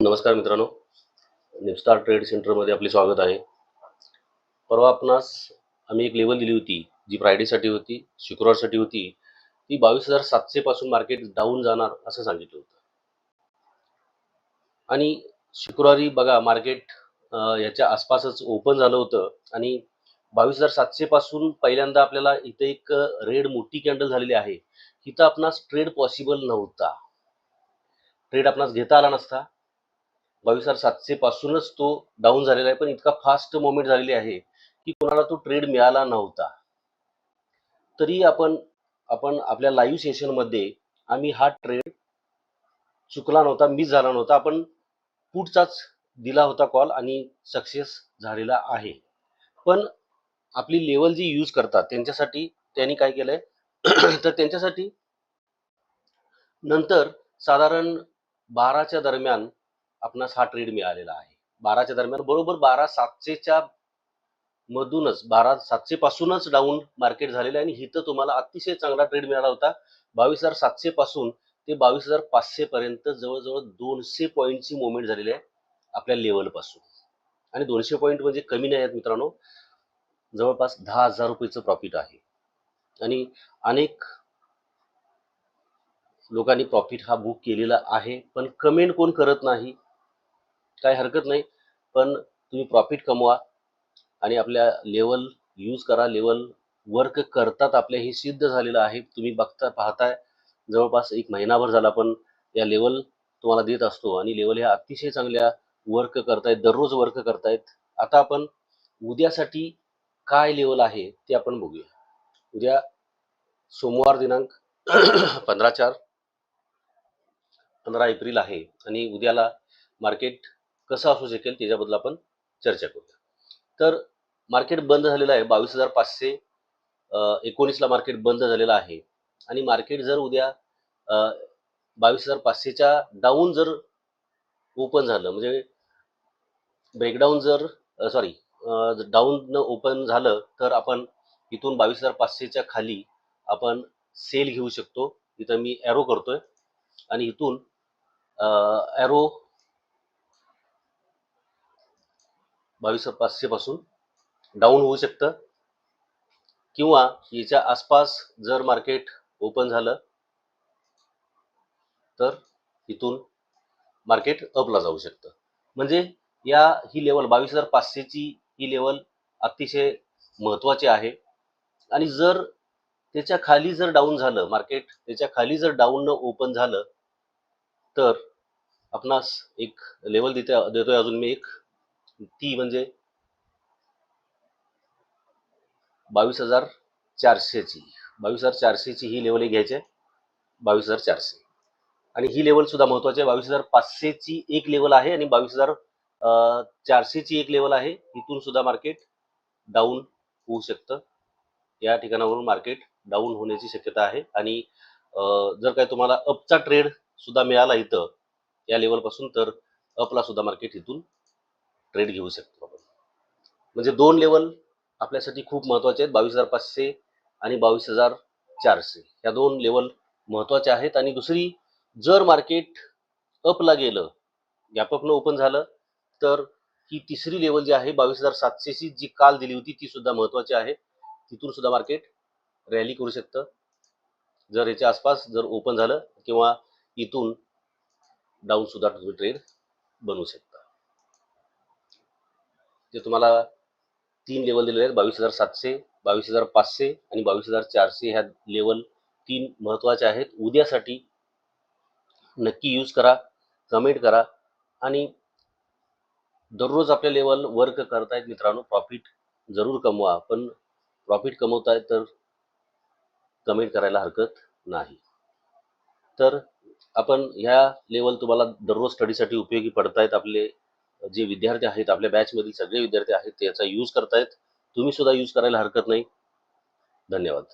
नमस्कार मित्रांनो. निपस्टार ट्रेड सेंटरमध्ये आपले स्वागत आहे. परवा आपणास आम्ही एक लेवल दिली होती जी फ्रायडेसाठी होती शुक्रवारसाठी होती. ती बावीस हजार सातशे पासून मार्केट डाऊन जाणार असं सांगितलं होतं. आणि शुक्रवारी बघा मार्केट याच्या आसपासच ओपन झालं होतं. आणि बावीस हजार सातशे पासून पहिल्यांदा आपल्याला इथे एक रेड मोठी कॅन्डल झालेली आहे. इथं आपणास ट्रेड पॉसिबल नव्हता. ट्रेड आपणास घेता आला नसता. बावीस हजार सातशे पासूनच तो डाऊन झालेला आहे पण इतका फास्ट मोमेंट झालेली आहे की कोणाला तो ट्रेड मिळाला नव्हता. तरी आपण आपण आपल्या लाईव्ह सेशनमध्ये आम्ही हा ट्रेड चुकला नव्हता मिस झाला नव्हता आपण पुढचाच दिला होता कॉल आणि सक्सेस झालेला आहे. पण आपली लेवल जी यूज करतात त्यांच्यासाठी त्यांनी काय केलंय? तर त्यांच्यासाठी नंतर साधारण बाराच्या दरम्यान आपणास हा ट्रेड मिळालेला आहे. बाराच्या दरम्यान बरोबर बारा सातशेच्या मधूनच बारा सातशे पासूनच डाऊन मार्केट झालेलं आहे आणि इथं तुम्हाला अतिशय चांगला ट्रेड मिळाला होता. बावीस हजार सातशे पासून ते बावीस हजार पाचशे पर्यंत जवळजवळ दोनशे पॉईंटची मुवमेंट झालेली आहे आपल्या लेवलपासून. आणि दोनशे पॉईंट म्हणजे कमी नाही आहेत मित्रांनो. जवळपास दहा हजार रुपयेचं प्रॉफिट आहे. आणि अनेक लोकांनी प्रॉफिट हा बुक केलेला आहे पण कमेंट कोण करत नाही? काय हरकत नाही. पण तुम्ही प्रॉफिट कमवा आणि आपल्या लेवल यूज करा. लेवल वर्क करतात आपल्या हे सिद्ध झालेलं आहे. तुम्ही बघता पाहताय. जवळपास एक महिनाभर झाला पण या लेवल तुम्हाला देत असतो आणि लेवल ह्या अतिशय चांगल्या वर्क करतायत. दररोज वर्क करतायत. आता आपण उद्यासाठी काय लेवल आहे ते आपण बघूया. उद्या सोमवार दिनांक पंधरा चार पंधरा एप्रिल आहे आणि उद्याला मार्केट कसं असू शकेल त्याच्याबद्दल आपण चर्चा करूया. तर मार्केट बंद झालेलं आहे. बावीस हजार पाचशे एकोणीसला मार्केट बंद झालेलं आहे. आणि मार्केट जर उद्या बावीस हजार पाचशेच्या डाऊन जर ओपन झालं म्हणजे ब्रेकडाऊन जर सॉरी डाऊन न ओपन झालं तर आपण इथून बावीस हजार पाचशेच्या खाली आपण सेल घेऊ शकतो. इथं मी ॲरो करतोय. आणि इथून ॲरो बावीस पाचशे पासून डाऊन होऊ शकतं. किंवा याच्या आसपास जर मार्केट ओपन झालं तर इथून मार्केट अपला जाऊ शकतं. म्हणजे या ही लेवल बावीस हजार पाचशेची ही लेवल अतिशय महत्त्वाची आहे. आणि जर त्याच्याखाली जर डाऊन झालं मार्केट त्याच्याखाली जर डाऊन न ओपन झालं तर आपणास एक लेवल देते देतोय अजून मी एक. ती म्हणजे बावीस हजार चारशेची. बावीस हजार चारशेची ही लेवल घ्यायची. आहे बावीस हजार चारशे. आणि ही लेवल सुद्धा महत्वाची आहे. बावीस हजार पाचशेची एक लेवल आहे आणि बावीस हजार चारशेची एक लेवल आहे. इथून सुद्धा मार्केट डाऊन होऊ शकतं. या ठिकाणावरून मार्केट डाऊन होण्याची शक्यता आहे. आणि जर काय तुम्हाला अपचा ट्रेड सुद्धा मिळाला इथं या लेवलपासून तर अपला सुद्धा मार्केट इथून ट्रेड घेऊ शकतो आपण. म्हणजे दोन लेवल आपल्यासाठी खूप महत्त्वाचे आहेत. बावीस हजार पाचशे आणि बावीस हजार चारशे. या दोन लेवल महत्त्वाच्या आहेत. आणि दुसरी जर मार्केट अपला गेलं गॅपअपनं ओपन झालं तर ही तिसरी लेवल जी आहे बावीस हजार सातशेची जी काल दिली होती ती सुद्धा महत्त्वाची आहे. तिथून सुद्धा मार्केट रॅली करू शकतं. जर याच्या आसपास जर ओपन झालं किंवा इथून डाऊन सुद्धा तुम्ही ट्रेड बनवू शकता. ते तुम्हाला तीन लेवल दिलेले आहेत बावीस हजार सातशे बावीस हजार पाचशे आणि बावीस हजार चारशे ह्या लेवल तीन महत्त्वाचे आहेत. उद्यासाठी नक्की यूज करा कमेंट करा आणि दररोज आपल्या लेवल वर्क करतायत मित्रांनो प्रॉफिट जरूर कमवा. पण प्रॉफिट कमवतायत तर कमेंट करायला हरकत नाही. तर आपण ह्या लेवल तुम्हाला दररोज स्टडीसाठी उपयोगी पडतायत आपले जे विद्यार्थी आहेत आपल्या बॅचमधील सगळे विद्यार्थी आहेत ते याचा यूज करतायत. तुम्ही सुद्धा यूज करायला हरकत नाही. धन्यवाद.